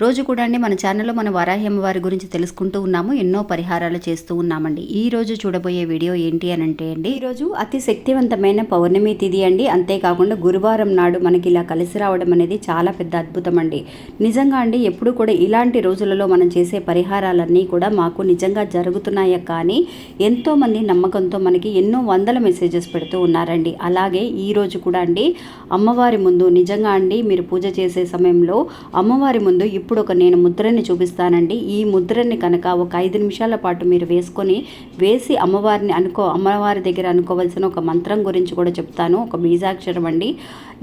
రోజు కూడా అండి మన ఛానల్లో మన వరాహి అమ్మవారి గురించి తెలుసుకుంటూ ఉన్నాము. ఎన్నో పరిహారాలు చేస్తూ ఉన్నామండి. ఈ రోజు చూడబోయే వీడియో ఏంటి అని అంటే అండి ఈరోజు అతి శక్తివంతమైన పౌర్ణమి తిథి అండి. అంతేకాకుండా గురువారం నాడు మనకి ఇలా కలిసి రావడం అనేది చాలా పెద్ద అద్భుతం అండి. నిజంగా అండి ఎప్పుడు కూడా ఇలాంటి రోజులలో మనం చేసే పరిహారాలన్నీ కూడా మాకు నిజంగా జరుగుతున్నాయా కానీ ఎంతోమంది నమ్మకంతో మనకి ఎన్నో వందల మెసేజెస్ పెడుతూ ఉన్నారండి. అలాగే ఈరోజు కూడా అండి అమ్మవారి ముందు నిజంగా అండి మీరు పూజ చేసే సమయంలో అమ్మవారి ముందు ఇప్పుడు ఒక నేను ముద్రని చూపిస్తానండి. ఈ ముద్రని కనుక ఒక ఐదు నిమిషాల పాటు మీరు వేసుకొని వేసి అమ్మవారిని అనుకో అమ్మవారి దగ్గర అనుకోవాల్సిన ఒక మంత్రం గురించి కూడా చెప్తాను. ఒక బీజాక్షరం అండి.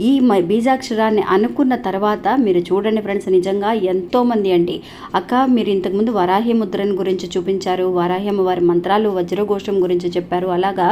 ఈ బీజాక్షరాన్ని అనుకున్న తర్వాత మీరు చూడండి ఫ్రెండ్స్ నిజంగా ఎంతోమంది అండి. అక్క మీరు ఇంతకుముందు వరాహి ముద్రని గురించి చూపించారు. వరాహి అమ్మవారి మంత్రాలు వజ్రఘోషం గురించి చెప్పారు. అలాగా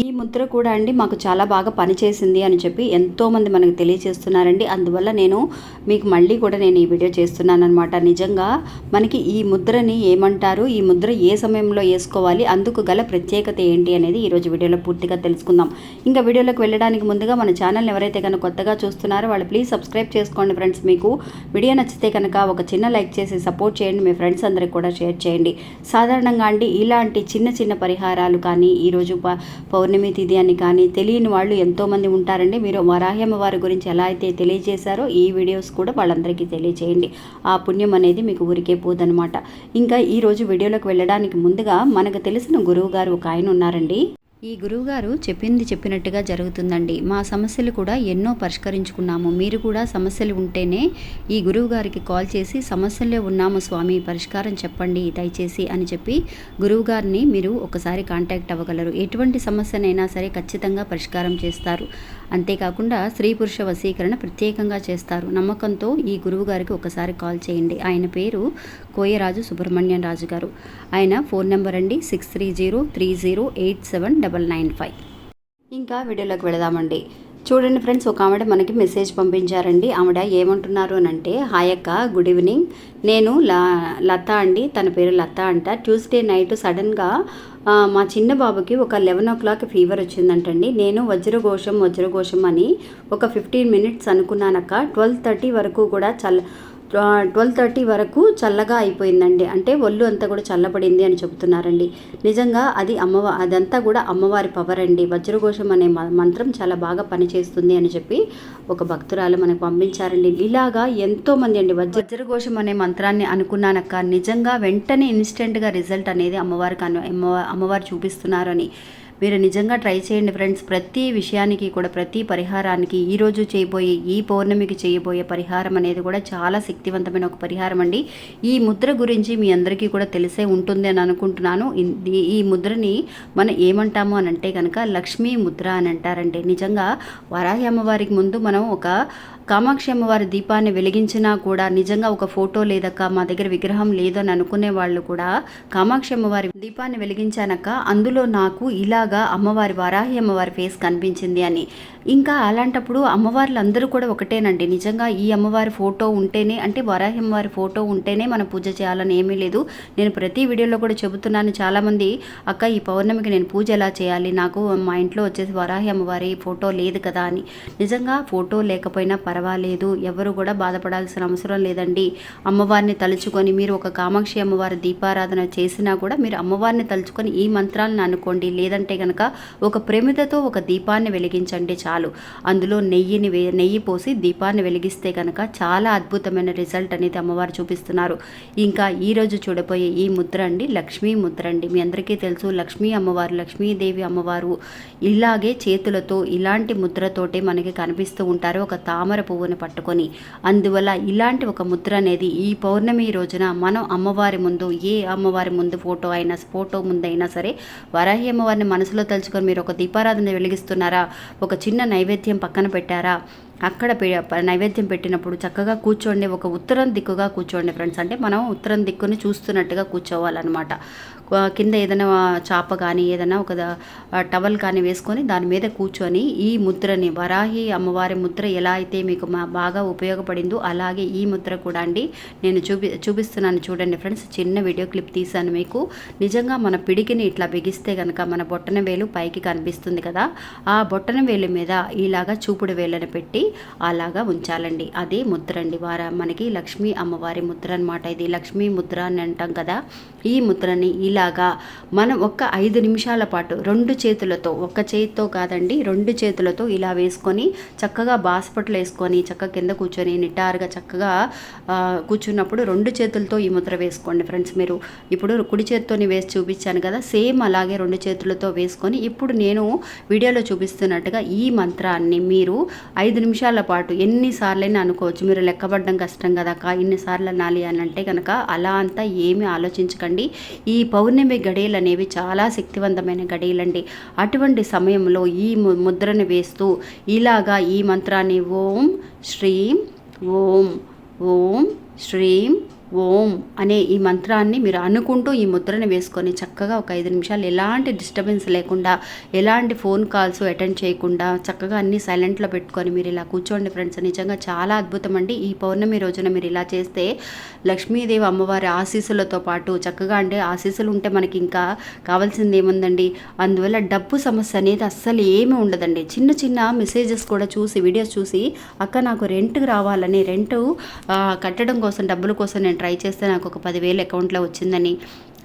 ఈ ముద్ర కూడా అండి మాకు చాలా బాగా పనిచేసింది అని చెప్పి ఎంతోమంది మనకు తెలియజేస్తున్నారండి. అందువల్ల నేను మీకు మళ్ళీ కూడా నేను ఈ వీడియో చేస్తున్నాను. అనమాట నిజంగా మనకి ఈ ముద్రని ఏమంటారు? ఈ ముద్ర ఏ సమయంలో వేసుకోవాలి? అందుకు గల ప్రత్యేకత ఏంటి అనేది ఈరోజు వీడియోలో పూర్తిగా తెలుసుకుందాం. ఇంకా వీడియోలోకి వెళ్ళడానికి ముందుగా మన ఛానల్ని ఎవరైతే కనుక కొత్తగా చూస్తున్నారో వాళ్ళు ప్లీజ్ సబ్స్క్రైబ్ చేసుకోండి ఫ్రెండ్స్. మీకు వీడియో నచ్చితే కనుక ఒక చిన్న లైక్ చేసి సపోర్ట్ చేయండి. మీ ఫ్రెండ్స్ అందరికి కూడా షేర్ చేయండి. సాధారణంగా అండి ఇలాంటి చిన్న చిన్న పరిహారాలు కానీ ఈరోజు ప పౌర్ణమి తిథి అని కానీ తెలియని వాళ్ళు ఎంతోమంది ఉంటారండి. మీరు వరాహ్యమ్మ వారి గురించి ఎలా అయితే తెలియజేశారో ఈ వీడియోస్ కూడా వాళ్ళందరికీ తెలియజేయండి ఆ పుణ్యం అనేది మీకు ఊరికే పోదనమాట ఇంకా ఈరోజు వీడియోలోకి వెళ్ళడానికి ముందుగా మనకు తెలిసిన గురువు గారు ఒక ఆయన ఉన్నారండి. ఈ గురువుగారు చెప్పింది చెప్పినట్టుగా జరుగుతుందండి. మా సమస్యలు కూడా ఎన్నో పరిష్కరించుకున్నాము. మీరు కూడా సమస్యలు ఉంటేనే ఈ గురువు గారికి కాల్ చేసి సమస్యల్లో ఉన్నాము స్వామి పరిష్కారం చెప్పండి దయచేసి అని చెప్పి గురువుగారిని మీరు ఒకసారి కాంటాక్ట్ అవ్వగలరు. ఎటువంటి సమస్యనైనా సరే ఖచ్చితంగా పరిష్కారం చేస్తారు. అంతేకాకుండా స్త్రీ పురుష వశీకరణ ప్రత్యేకంగా చేస్తారు. నమ్మకంతో ఈ గురువుగారికి ఒకసారి కాల్ చేయండి. ఆయన పేరు కోయరాజు సుబ్రహ్మణ్యం రాజు గారు. ఆయన ఫోన్ నెంబర్ అండి six three zero three zero eight seven double nine five. ఇంకా వీడియోలోకి వెళదామండి. చూడండి ఫ్రెండ్స్ ఒక ఆవిడ మనకి మెసేజ్ పంపించారండి. ఆవిడ ఏమంటున్నారు అని అంటే హాయ్ అక్క గుడ్ ఈవినింగ్. నేను లా లత అండి. తన పేరు లత అంట. ట్యూస్డే నైట్ సడన్గా మా చిన్న బాబుకి ఒక లెవెన్ ఓ క్లాక్ ఫీవర్ వచ్చిందంటండి. నేను వజ్రఘోషం వజ్రఘోషం అని ఒక ఫిఫ్టీన్ మినిట్స్ అనుకున్నానక్క. ట్వెల్వ్ థర్టీ వరకు కూడా చల్ల ట్వెల్వ్ థర్టీ వరకు చల్లగా అయిపోయిందండి. అంటే ఒళ్ళు అంతా కూడా చల్లబడింది అని చెబుతున్నారండి. నిజంగా అది అమ్మవ అదంతా కూడా అమ్మవారి పవర్ అండి. వజ్రఘోషం అనే మ- మంత్రం చాలా బాగా పనిచేస్తుంది అని చెప్పి ఒక భక్తురాలు మనకు పంపించారండి. ఇలాగా ఎంతోమంది అండి వజ్ర వజ్రఘోషం అనే మంత్రాన్ని అనుకున్నానక్క. నిజంగా వెంటనే ఇన్స్టెంట్గా రిజల్ట్ అనేది అమ్మవారికి అను అమ్మవారు చూపిస్తున్నారని. మీరు నిజంగా ట్రై చేయండి ఫ్రెండ్స్. ప్రతి విషయానికి కూడా ప్రతి పరిహారానికి ఈరోజు చేయబోయే ఈ పౌర్ణమికి చేయబోయే పరిహారం అనేది కూడా చాలా శక్తివంతమైన ఒక పరిహారం అండి. ఈ ముద్ర గురించి మీ అందరికీ కూడా తెలిసే ఉంటుంది అని అనుకుంటున్నాను. ఈ- ముద్రని మనం ఏమంటాము అని అంటే కనుక లక్ష్మీ ముద్ర అని అంటారండి. నిజంగా వరాహి అమ్మవారికి ముందు మనం ఒక కామాక్షి అమ్మవారి దీపాన్ని వెలిగించినా కూడా నిజంగా ఒక ఫోటో లేదక్క మా దగ్గర విగ్రహం లేదని అనుకునే వాళ్ళు కూడా కామాక్షి అమ్మవారి దీపాన్ని వెలిగించానక్క అందులో నాకు ఇలాగ అమ్మవారి వరాహి అమ్మవారి ఫేస్ కనిపించింది అని. ఇంకా అలాంటప్పుడు అమ్మవార్లు అందరూ కూడా ఒకటేనండి. నిజంగా ఈ అమ్మవారి ఫోటో ఉంటేనే అంటే వరాహి అమ్మవారి ఫోటో ఉంటేనే మనం పూజ చేయాలని ఏమీ లేదు. నేను ప్రతి వీడియోలో కూడా చెబుతున్నాను చాలామంది అక్క ఈ పౌర్ణమికి నేను పూజ ఎలా చేయాలి? నాకు మా ఇంట్లో వచ్చేసి వరాహి అమ్మవారి ఫోటో లేదు కదా అని. నిజంగా ఫోటో లేకపోయినా పర్వాలేదు. ఎవరు కూడా బాధపడాల్సిన అవసరం లేదండి. అమ్మవారిని తలుచుకొని మీరు ఒక కామాక్షి అమ్మవారి దీపారాధన చేసినా కూడా మీరు అమ్మవారిని తలుచుకొని ఈ మంత్రాలను అనుకోండి. లేదంటే కనుక ఒక ప్రమిదతో ఒక దీపాన్ని వెలిగించండి చాలు. అందులో నెయ్యిని నెయ్యి పోసి దీపాన్ని వెలిగిస్తే కనుక చాలా అద్భుతమైన రిజల్ట్ అనేది అమ్మవారు చూపిస్తున్నారు. ఇంకా ఈరోజు చూడబోయే ఈ ముద్ర అండి లక్ష్మీ ముద్ర అండి. మీ అందరికీ తెలుసు లక్ష్మీ అమ్మవారు లక్ష్మీదేవి అమ్మవారు ఇలాగే చేతులతో ఇలాంటి ముద్రతోటే మనకి కనిపిస్తూ ఉంటారు ఒక తామర పువ్వును పట్టుకొని. అందువల్ల ఇలాంటి ఒక ముద్ర అనేది ఈ పౌర్ణమి రోజున మనం అమ్మవారి ముందు ఏ అమ్మవారి ముందు ఫోటో అయినా ఫోటో ముందు అయినా సరే వరాహి అమ్మవారిని మనసులో తలుచుకొని మీరు ఒక దీపారాధన వెలిగిస్తున్నారా? ఒక చిన్న నైవేద్యం పక్కన పెట్టారా? అక్కడ పె- నైవేద్యం పెట్టినప్పుడు చక్కగా కూర్చోండి ఒక ఉత్తరం దిక్కుగా కూర్చోండి ఫ్రెండ్స్. అంటే మనం ఉత్తరం దిక్కుని చూస్తున్నట్టుగా కూర్చోవాలన్నమాట. కింద ఏదైనా చాప కానీ ఏదైనా ఒక టవల్ కానీ వేసుకొని దాని మీద కూర్చొని ఈ ముద్రని వరాహి అమ్మవారి ముద్ర ఎలా అయితే మీకు మా బాగా ఉపయోగపడిందో అలాగే ఈ ముద్ర కూడా అండి. నేను చూపి చూపిస్తున్నాను చూడండి ఫ్రెండ్స్. చిన్న వీడియో క్లిప్ తీశాను మీకు. నిజంగా మన పిడికిని ఇట్లా బిగిస్తే కనుక మన బొట్టన వేలు పైకి కనిపిస్తుంది కదా. ఆ బొట్టన వేలు మీద ఇలాగా చూపుడు వేలను పెట్టి అలాగా ఉంచాలండి. అదే ముద్ర అండి. వార మనకి లక్ష్మీ అమ్మవారి ముద్ర అనమాట ఇది. లక్ష్మీ ముద్ర అని అంటాం కదా. ఈ ముద్రని ఇలాగా మనం ఒక్క ఐదు నిమిషాల పాటు రెండు చేతులతో ఒక్క చేతితో కాదండి రెండు చేతులతో ఇలా వేసుకొని చక్కగా బాస్పట్లు వేసుకొని చక్కగా కింద కూర్చొని నిటారుగా చక్కగా కూర్చున్నప్పుడు రెండు చేతులతో ఈ ముద్ర వేసుకోండి ఫ్రెండ్స్ మీరు. ఇప్పుడు కుడి చేతితోని వేసి చూపించాను కదా. సేమ్ అలాగే రెండు చేతులతో వేసుకొని ఇప్పుడు నేను వీడియోలో చూపిస్తున్నట్టుగా ఈ మంత్రాన్ని మీరు ఐదు నిమిషాలు పాటు ఎన్నిసార్లైనా అనుకోవచ్చు. మీరు లెక్కబడడం కష్టం కదా అక్క ఇన్నిసార్లు అనాలి అని అంటే కనుక అలా అంతా ఏమీ ఆలోచించకండి. ఈ పౌర్ణమి గడియలు అనేవి చాలా శక్తివంతమైన గడియలండి. అటువంటి సమయంలో ఈ ము- ముద్రను వేస్తూ ఇలాగా ఈ మంత్రాన్ని ఓం శ్రీం ఓం ఓం శ్రీం ఓం అనే ఈ మంత్రాన్ని మీరు అనుకుంటూ ఈ ముద్రను వేసుకొని చక్కగా ఒక ఐదు నిమిషాలు ఎలాంటి డిస్టర్బెన్స్ లేకుండా ఎలాంటి ఫోన్ కాల్స్ అటెండ్ చేయకుండా చక్కగా అన్ని సైలెంట్లో పెట్టుకొని మీరు ఇలా కూర్చోండి ఫ్రెండ్స్ నిజంగా చాలా అద్భుతం అండి. ఈ పౌర్ణమి రోజున మీరు ఇలా చేస్తే లక్ష్మీదేవి అమ్మవారి ఆశీస్సులతో పాటు చక్కగా అంటే ఆశీస్సులు ఉంటే మనకి ఇంకా కావాల్సింది ఏముందండి? అందువల్ల డబ్బు సమస్య అనేది అస్సలు ఏమీ ఉండదండి. చిన్న చిన్న మెసేజెస్ కూడా చూసి వీడియోస్ చూసి అక్క నాకు రెంట్ రావాలని రెంట్ కట్టడం కోసం డబ్బుల కోసం నేను ట్రై చేస్తే నాకు ఒక పదివేలు అకౌంట్లో వచ్చిందని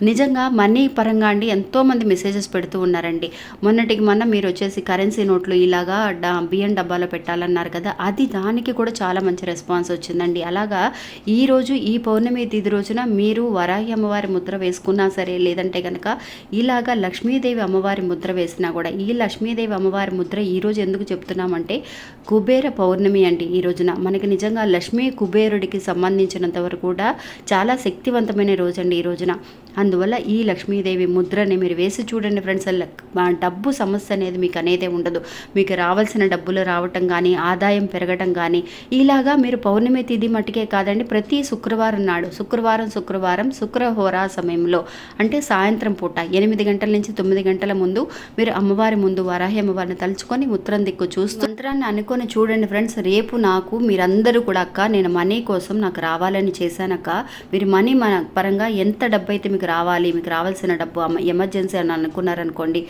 నిజంగా మనీ పరంగా అండి ఎంతోమంది మెసేజెస్ పెడుతూ ఉన్నారండి. మొన్నటికి మొన్న మీరు వచ్చేసి కరెన్సీ నోట్లు ఇలాగా డా బియ్యం డబ్బాలో పెట్టాలన్నారు కదా అది దానికి కూడా చాలా మంచి రెస్పాన్స్ వచ్చిందండి. అలాగా ఈ రోజు ఈ పౌర్ణమి తిథి రోజున మీరు వరాహి అమ్మవారి ముద్ర వేసుకున్నా సరే లేదంటే కనుక ఇలాగా లక్ష్మీదేవి అమ్మవారి ముద్ర వేసినా కూడా ఈ లక్ష్మీదేవి అమ్మవారి ముద్ర ఈ రోజు ఎందుకు చెప్తున్నామంటే కుబేర పౌర్ణమి అండి ఈ రోజున. మనకి నిజంగా లక్ష్మీ కుబేరుడికి సంబంధించినంత వరకు కూడా చాలా శక్తివంతమైన రోజు అండి ఈ రోజున. అందువల్ల ఈ లక్ష్మీదేవి ముద్రని మీరు వేసి చూడండి ఫ్రెండ్స్ డబ్బు సమస్య అనేది మీకు అనేదే ఉండదు. మీకు రావాల్సిన డబ్బులు రావటం కానీ ఆదాయం పెరగటం కానీ ఇలాగా మీరు పౌర్ణమి తిథి మట్టుకే కాదండి ప్రతి శుక్రవారం నాడు శుక్రవారం శుక్రవారం శుక్రహోరా సమయంలో అంటే సాయంత్రం పూట ఎనిమిది గంటల నుంచి తొమ్మిది గంటల ముందు మీరు అమ్మవారి ముందు వరాహి అమ్మవారిని తలుచుకొని ఉత్తరం దిక్కు చూస్తూ మంత్రాన్ని అనుకొని చూడండి ఫ్రెండ్స్ రేపు నాకు మీరందరూ కూడా అక్క నేను మనీ కోసం నాకు రావాలని చేశానక్క. మీరు మనీ మన పరంగా ఎంత డబ్బు అయితే మీకు రావాలి మీకు రావాల్సిన డబ్బు ఎమర్జెన్సీ అని అనుకున్నారనుకోండి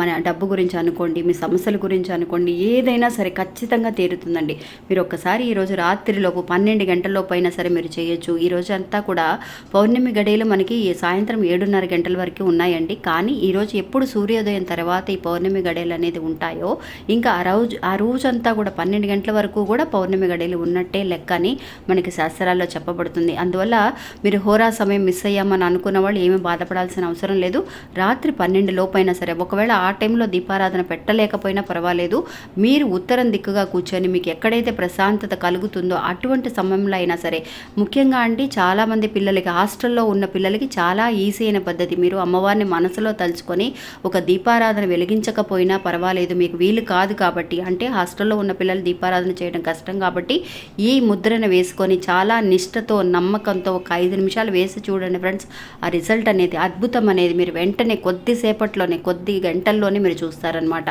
మన డబ్బు గురించి అనుకోండి మీ సమస్యల గురించి అనుకోండి ఏదైనా సరే ఖచ్చితంగా తీరుతుందండి. మీరు ఒక్కసారి ఈరోజు రాత్రిలోపు పన్నెండు గంటలలోపు అయినా సరే మీరు చేయొచ్చు. ఈ అంతా కూడా పౌర్ణమి గడియలు మనకి ఈ సాయంత్రం ఏడున్నర గంటల వరకు ఉన్నాయండి. కానీ ఈరోజు ఎప్పుడు సూర్యోదయం తర్వాత ఈ పౌర్ణమి గడియలు అనేది ఉంటాయో ఇంకా ఆ రోజు ఆ రోజంతా కూడా పన్నెండు గంటల వరకు కూడా పౌర్ణమి గడియలు ఉన్నట్టే లెక్క అని మనకి శాస్త్రాల్లో చెప్పబడుతుంది. అందువల్ల మీరు హోరా సమయం మిస్ అయ్యామని అనుకున్న వాళ్ళు ఏమీ బాధపడాల్సిన అవసరం లేదు. రాత్రి పన్నెండు లోపైనా సరే ఒకవేళ ఆ టైంలో దీపారాధన పెట్టలేకపోయినా పర్వాలేదు. మీరు ఉత్తరం దిక్కుగా కూర్చొని మీకు ఎక్కడైతే ప్రశాంతత కలుగుతుందో అటువంటి సమయంలో అయినా సరే ముఖ్యంగా అండి చాలామంది పిల్లలకి హాస్టల్లో ఉన్న పిల్లలకి చాలా ఈజీ అయిన పద్ధతి. మీరు అమ్మవారిని మనసులో తలుచుకొని ఒక దీపారాధన వెలిగించకపోయినా పర్వాలేదు. మీకు వీలు కాదు కాబట్టి అంటే హాస్టల్లో ఉన్న పిల్లలు దీపారాధన చేయడం కష్టం కాబట్టి ఈ ముద్రను వేసుకొని చాలా నిష్టతో నమ్మకంతో ఒక ఐదు నిమిషాలు వేసి చూడండి ఫ్రెండ్స్. ఆ రిజల్ట్ అనేది అద్భుతం అనేది మీరు వెంటనే కొద్దిసేపట్లోనే కొద్ది గంటల్లోనే మీరు చూస్తారనమాట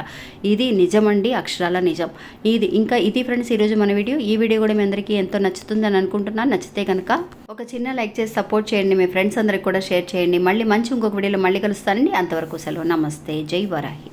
ఇది నిజమండి అక్షరాల నిజం. ఇది ఇంకా ఇది ఫ్రెండ్స్ ఈరోజు మన వీడియో. ఈ వీడియో కూడా మీ అందరికీ ఎంతో నచ్చుతుందని అనుకుంటున్నాను. నచ్చితే కనుక ఒక చిన్న లైక్ చేసి సపోర్ట్ చేయండి మీ ఫ్రెండ్స్ అందరికి కూడా షేర్ చేయండి. మళ్ళీ మంచి ఇంకొక వీడియోలో మళ్ళీ కలుస్తానండి. అంతవరకు సెలవు. నమస్తే. జై వరాహి.